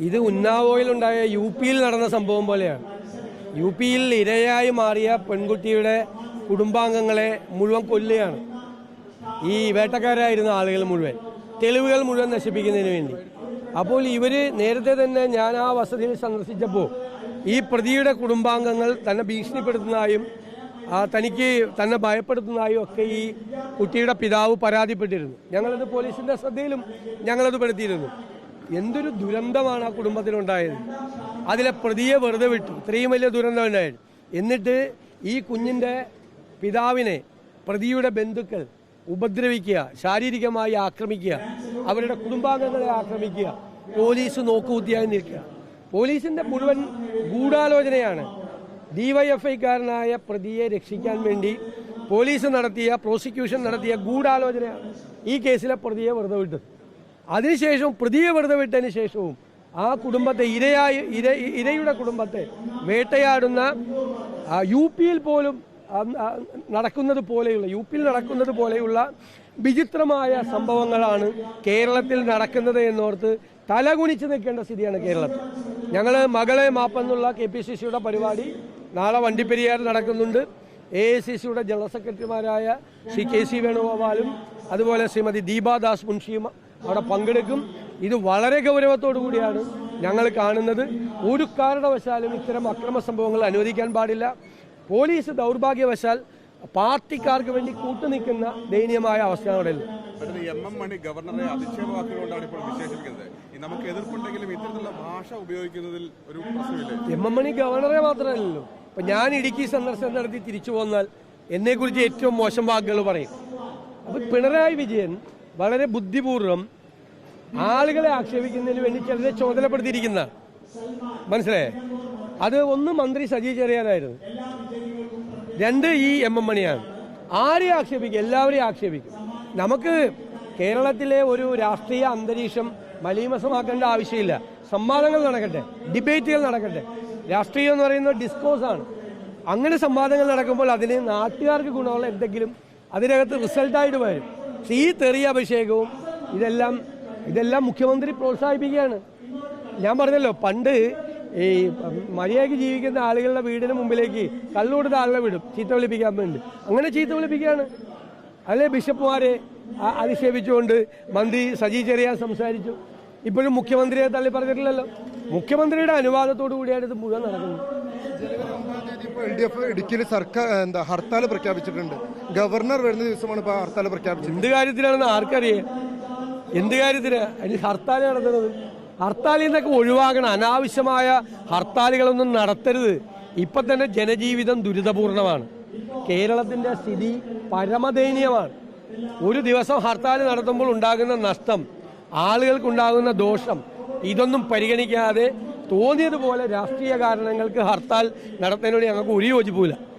ഇത് ഉന്നാവോയിലുണ്ടായ യു പിയിൽ നടന്ന സംഭവം പോലെയാണ്. യു പിയിൽ ഇരയായി മാറിയ പെൺകുട്ടിയുടെ കുടുംബാംഗങ്ങളെ മുഴുവൻ കൊല്ലുകയാണ്. ഈ വേട്ടക്കാരായിരുന്ന ആളുകൾ മുഴുവൻ. തെളിവുകൾ മുഴുവൻ നശിപ്പിക്കുന്നതിന് വേണ്ടി. അപ്പോൾ ഇവർ നേരത്തെ തന്നെ ഞാൻ ആ വസതിയിൽ സന്ദർശിച്ചപ്പോൾ ഈ പ്രതിയുടെ കുടുംബാംഗങ്ങൾ തന്നെ ഭീഷണിപ്പെടുത്തുന്നതായും തനിക്ക് തന്നെ ഭയപ്പെടുത്തുന്നതായും ഒക്കെ ഈ കുട്ടിയുടെ പിതാവ് പരാതിപ്പെട്ടിരുന്നു. ഞങ്ങളത് പോലീസിന്റെ ശ്രദ്ധയിലും ഞങ്ങളത് പെടുത്തിയിരുന്നു. എന്തൊരു ദുരന്തമാണ് ആ കുടുംബത്തിനുണ്ടായത് അതിലെ പ്രതിയെ വെറുതെ വിട്ടു. ഇത്രയും വലിയ ദുരന്തം ഉണ്ടായത്. എന്നിട്ട് ഈ കുഞ്ഞിന്റെ പിതാവിനെ പ്രതിയുടെ ബന്ധുക്കൾ ഉപദ്രവിക്കുക ശാരീരികമായി ആക്രമിക്കുക അവരുടെ കുടുംബാംഗങ്ങളെ ആക്രമിക്കുക പോലീസ് നോക്കുകുത്തിയായി നിൽക്കുക. പോലീസിന്റെ മുഴുവൻ ഗൂഢാലോചനയാണ് ഡിവൈഎഫ്ഐക്കാരനായ പ്രതിയെ രക്ഷിക്കാൻ വേണ്ടി പോലീസ് നടത്തിയ പ്രോസിക്യൂഷൻ നടത്തിയ ഗൂഢാലോചനയാണ് ഈ കേസിലെ പ്രതിയെ വെറുതെ വിട്ടത്. അതിനുശേഷവും പ്രതിയെ വെറുതെ വിട്ടതിന് ശേഷവും ആ കുടുംബത്തെ ഇരയായി ഇര ഇരയുടെ കുടുംബത്തെ വേട്ടയാടുന്ന യു പിയിൽ പോലും നടക്കുന്നത് പോലെയുള്ള യു പിയിൽ നടക്കുന്നത് പോലെയുള്ള വിചിത്രമായ സംഭവങ്ങളാണ് കേരളത്തിൽ നടക്കുന്നത് എന്നോർത്ത് തലകുനിച്ച് നിൽക്കേണ്ട സ്ഥിതിയാണ് കേരളത്തിൽ. ഞങ്ങൾ മകളെ മാപ്പെന്നുള്ള കെ പി സി സിയുടെ പരിപാടി നാളെ വണ്ടിപ്പെരിയാർ നടക്കുന്നുണ്ട്. എ ഐ സി സിയുടെ ജനറൽ സെക്രട്ടറിമാരായ ശ്രീ കെ സി വേണുഗോപാലും അതുപോലെ ശ്രീമതി ദീപാദാസ് മുൻഷിയും അവിടെ പങ്കെടുക്കും. ഇത് വളരെ ഗൗരവത്തോടു കൂടിയാണ് ഞങ്ങൾ കാണുന്നത്. ഒരു കാരണവശാലും ഇത്തരം അക്രമ സംഭവങ്ങൾ അനുവദിക്കാൻ പാടില്ല. പോലീസ് ദൗർഭാഗ്യവശാൽ പാർട്ടിക്കാർക്ക് വേണ്ടി കൂട്ടുനിൽക്കുന്ന ദയനീയമായ അവസ്ഥയാണ് എം എം മണി ഗവർണറെ അധിക്ഷേപ വാക്കുകൊണ്ടാണ് ഇപ്പോൾ വിശേഷിപ്പിക്കുന്നത്. നമുക്ക് എതിർപ്പുണ്ടെങ്കിലും ഇത്തരത്തിലുള്ള ഭാഷ ഉപയോഗിക്കുന്നതിൽ ഒരു പ്രശ്നമില്ല. എം എം മണി ഗവർണറെ മാത്രമല്ലല്ലോ. ഇപ്പൊ ഞാൻ ഇടുക്കി സന്ദർശനം നടത്തി തിരിച്ചു പോന്നാൽ എന്നെ കുറിച്ച് ഏറ്റവും മോശം വാക്കുകൾ പറയും. അപ്പൊ പിണറായി വിജയൻ വളരെ ബുദ്ധിപൂർവം ആളുകളെ ആക്ഷേപിക്കുന്നതിന് വേണ്ടി ചിലരെ ചുമതലപ്പെടുത്തിയിരിക്കുന്ന മനസ്സിലായേ? അത് ഒന്ന് മന്ത്രി സജി ചെറിയാനായിരുന്നു. രണ്ട് ഈ എം എം മണിയാണ്. ആരെ ആക്ഷേപിക്കും? എല്ലാവരെയും ആക്ഷേപിക്കും. നമുക്ക് കേരളത്തിലെ ഒരു രാഷ്ട്രീയ അന്തരീക്ഷം മലീമസമാക്കേണ്ട ആവശ്യമില്ല. സംവാദങ്ങൾ നടക്കട്ടെ ഡിബേറ്റുകൾ നടക്കട്ടെ. രാഷ്ട്രീയം എന്ന് പറയുന്നത് ഡിസ്കോസ് ആണ്. അങ്ങനെ സംവാദങ്ങൾ നടക്കുമ്പോൾ അതിന് നാട്ടുകാർക്ക് ഗുണമുള്ള എന്തെങ്കിലും അതിനകത്ത് റിസൾട്ടായിട്ട് വരും. ഈ തെറിയ അഭിഷേകവും ഇതെല്ലാം ഇതെല്ലാം മുഖ്യമന്ത്രി പ്രോത്സാഹിപ്പിക്കുകയാണ്. ഞാൻ പറഞ്ഞല്ലോ പണ്ട് ഈ മര്യാദയ്ക്ക് ജീവിക്കുന്ന ആളുകളുടെ വീടിന് മുമ്പിലേക്ക് കള്ളുകൊടുത്ത ആളുകളെ വിടും ചീത്ത വിളിപ്പിക്കാൻ വേണ്ടി. അങ്ങനെ ചീത്ത വിളിപ്പിക്കുകയാണ്. അല്ലെ ബിഷപ്പുമാരെ അധിക്ഷേപിച്ചുകൊണ്ട് മന്ത്രി സജി ചെറിയാൻ സംസാരിച്ചു. ഇപ്പോഴും മുഖ്യമന്ത്രിയെ തള്ളി പറഞ്ഞിട്ടില്ലല്ലോ. മുഖ്യമന്ത്രിയുടെ അനുവാദത്തോടു കൂടിയാണ് ഇത് മുഴുവൻ നടക്കുന്നത്. എൽ ഡി എഫ് ഇടുക്കിയിൽ സർക്കാർ എന്താ ഹർത്താൽ പ്രഖ്യാപിച്ചിട്ടുണ്ട്. ഗവർണർ വരുന്ന ദിവസമാണ് ഇപ്പോൾ ഹർത്താൽ പ്രഖ്യാപിച്ചത് എന്ത് കാര്യത്തിലാണെന്ന് ആർക്കറിയാം? എന്ത് കാര്യത്തിന് അതിന് ഹർത്താൽ നടത്തുന്നത്. ഹർത്താലിൽ നിന്നൊക്കെ ഒഴിവാക്കണം അനാവശ്യമായ ഹർത്താലുകളൊന്നും നടത്തരുത്. ഇപ്പൊ തന്നെ ജനജീവിതം ദുരിതപൂർണമാണ്. കേരളത്തിന്റെ സ്ഥിതി പരമദയനീയമാണ്. ഒരു ദിവസം ഹർത്താൽ നടത്തുമ്പോൾ ഉണ്ടാകുന്ന നഷ്ടം ആളുകൾക്കുണ്ടാകുന്ന ദോഷം ഇതൊന്നും പരിഗണിക്കാതെ തോന്നിയതുപോലെ രാഷ്ട്രീയ കാരണങ്ങൾക്ക് ഹർത്താൽ നടത്തുന്നതിനോട് ഞങ്ങൾക്ക് ഒരു യോജിപ്പില്ല